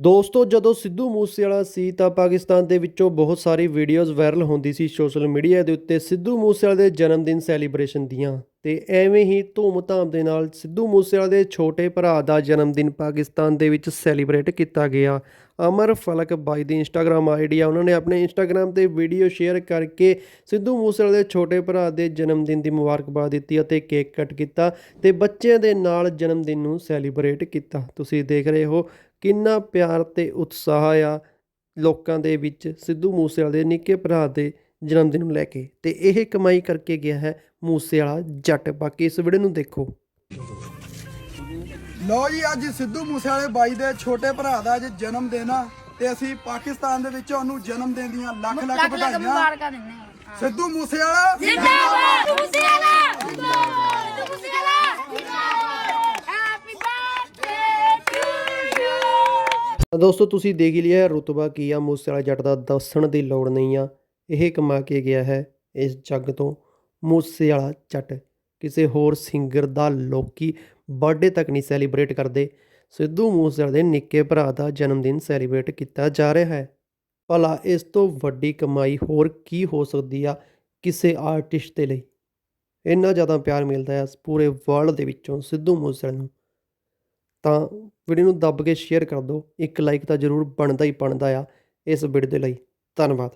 ਦੋਸਤੋ, ਜਦੋਂ ਸਿੱਧੂ ਮੂਸੇਵਾਲਾ ਸੀ ਤਾਂ ਪਾਕਿਸਤਾਨ ਦੇ ਵਿੱਚੋਂ ਬਹੁਤ ਸਾਰੀ ਵੀਡੀਓਜ਼ ਵਾਇਰਲ ਹੁੰਦੀ ਸੀ ਸੋਸ਼ਲ ਮੀਡੀਆ ਦੇ ਉੱਤੇ ਸਿੱਧੂ ਮੂਸੇਵਾਲੇ ਦੇ ਜਨਮ ਦਿਨ ਸੈਲੀਬ੍ਰੇਸ਼ਨ ਦੀਆਂ। ਤੇ ਐਵੇਂ ਹੀ ਧੂਮ-ਧਾਮ ਦੇ ਨਾਲ ਸਿੱਧੂ ਮੂਸੇਵਾਲੇ ਦੇ ਛੋਟੇ ਭਰਾ ਦਾ ਜਨਮ ਦਿਨ ਪਾਕਿਸਤਾਨ ਦੇ ਵਿੱਚ ਸੈਲੀਬ੍ਰੇਟ ਕੀਤਾ ਗਿਆ। ਅਮਰ ਫਲਕ ਬਾਈ ਦੀ ਇੰਸਟਾਗ੍ਰam ਆਈਡੀ ਆ, ਉਹਨਾਂ ਨੇ ਆਪਣੇ ਇੰਸਟਾਗ੍ਰam ਤੇ ਵੀਡੀਓ ਸ਼ੇਅਰ ਕਰਕੇ ਸਿੱਧੂ ਮੂਸੇਵਾਲੇ ਦੇ ਛੋਟੇ ਭਰਾ ਦੇ ਜਨਮ ਦਿਨ ਦੀ ਮੁਬਾਰਕਬਾਦ ਦਿੱਤੀ ਅਤੇ ਕੇਕ ਕੱਟ ਕੀਤਾ ਤੇ ਬੱਚਿਆਂ ਦੇ ਨਾਲ ਜਨਮ ਦਿਨ ਨੂੰ ਸੈਲੀਬ੍ਰੇਟ ਕੀਤਾ। ਤੁਸੀਂ ਦੇਖ ਰਹੇ ਹੋ ਕਿੰਨਾ ਪਿਆਰ ਤੇ ਉਤਸ਼ਾਹ ਆ ਲੋਕਾਂ ਦੇ ਵਿੱਚ ਸਿੱਧੂ ਮੂਸੇਵਾਲੇ ਦੇ ਨਿੱਕੇ ਭਰਾ ਦੇ ਜਨਮ ਦਿਨ ਨੂੰ ਲੈ ਕੇ। ਤੇ ਇਹ ਕਮਾਈ ਕਰਕੇ ਗਿਆ ਹੈ ਮੂਸੇਵਾਲਾ ਜੱਟ। ਬਾਕੀ ਇਸ ਵੀਡੀਓ ਨੂੰ ਦੇਖੋ। ਲੋ ਜੀ ਅੱਜ ਸਿੱਧੂ ਮੂਸੇਵਾਲੇ ਬਾਈ ਦੇ ਛੋਟੇ ਭਰਾ ਦਾ ਅੱਜ ਜਨਮ ਦਿਨ ਆ ਤੇ ਅਸੀਂ ਪਾਕਿਸਤਾਨ ਦੇ ਵਿੱਚ ਉਹਨੂੰ ਜਨਮ ਦਿਨ ਦੀਆਂ ਲੱਖ ਲੱਖ ਲੱਖ ਲੱਖ ਵਧਾਈਆਂ। ਮੁਬਾਰਕਾਂ ਦਿੰਦੇ ਹਾਂ। ਸਿੱਧੂ ਮੂਸੇਵਾਲਾ। ਜਿੰਦਾਬਾਦ ਮੂਸੇਵਾਲਾ। ਜਿੰਦਾਬਾਦ Moosewala happy birthday to you ਤਾਂ ਦੋਸਤੋ ਤੁਸੀਂ ਦੇਖ ਹੀ ਲਿਆ ਰੁਤਬਾ ਕੀ ਆ। ਮੂਸੇਵਾਲਾ ਜੱਟ ਦਾ ਦੱਸਣ ਦੀ ਲੋੜ ਨਹੀਂ ਆ। ਇਹ ਕਮਾ ਕੇ ਗਿਆ ਹੈ ਇਸ ਜੱਗ ਤੋਂ। ਮੂਸੇਵਾਲਾ ਜੱਟ ਕਿਸੇ ਹੋਰ ਸਿੰਗਰ ਦਾ ਲੋਕੀ ਬਰਥਡੇ ਤੱਕ ਨਹੀਂ ਸੈਲੀਬ੍ਰੇਟ ਕਰਦੇ। ਸਿੱਧੂ ਮੂਸੇਵਾਲੇ ਦੇ ਨਿੱਕੇ ਭਰਾ ਦਾ ਜਨਮ ਦਿਨ ਸੈਲੀਬ੍ਰੇਟ ਕੀਤਾ ਜਾ ਰਿਹਾ ਹੈ। ਭਲਾ ਇਸ ਤੋਂ ਵੱਡੀ ਕਮਾਈ ਹੋਰ ਕੀ ਹੋ ਸਕਦੀ ਆ ਕਿਸੇ ਆਰਟਿਸਟ ਦੇ ਲਈ? ਇੰਨਾ ਜ਼ਿਆਦਾ ਪਿਆਰ ਮਿਲਦਾ ਹੈ ਪੂਰੇ ਵਰਲਡ ਦੇ ਵਿੱਚੋਂ ਸਿੱਧੂ ਮੂਸੇਵਾਲੇ ਨੂੰ। ਤਾਂ ਵੀਡੀਓ ਨੂੰ ਦੱਬ ਕੇ ਸ਼ੇਅਰ ਕਰ ਦਿਓ, ਇੱਕ ਲਾਈਕ ਤਾਂ ਜ਼ਰੂਰ ਬਣਦਾ ਹੀ ਬਣਦਾ ਆ ਇਸ ਵੀਡੀਓ ਦੇ ਲਈ। ਧੰਨਵਾਦ।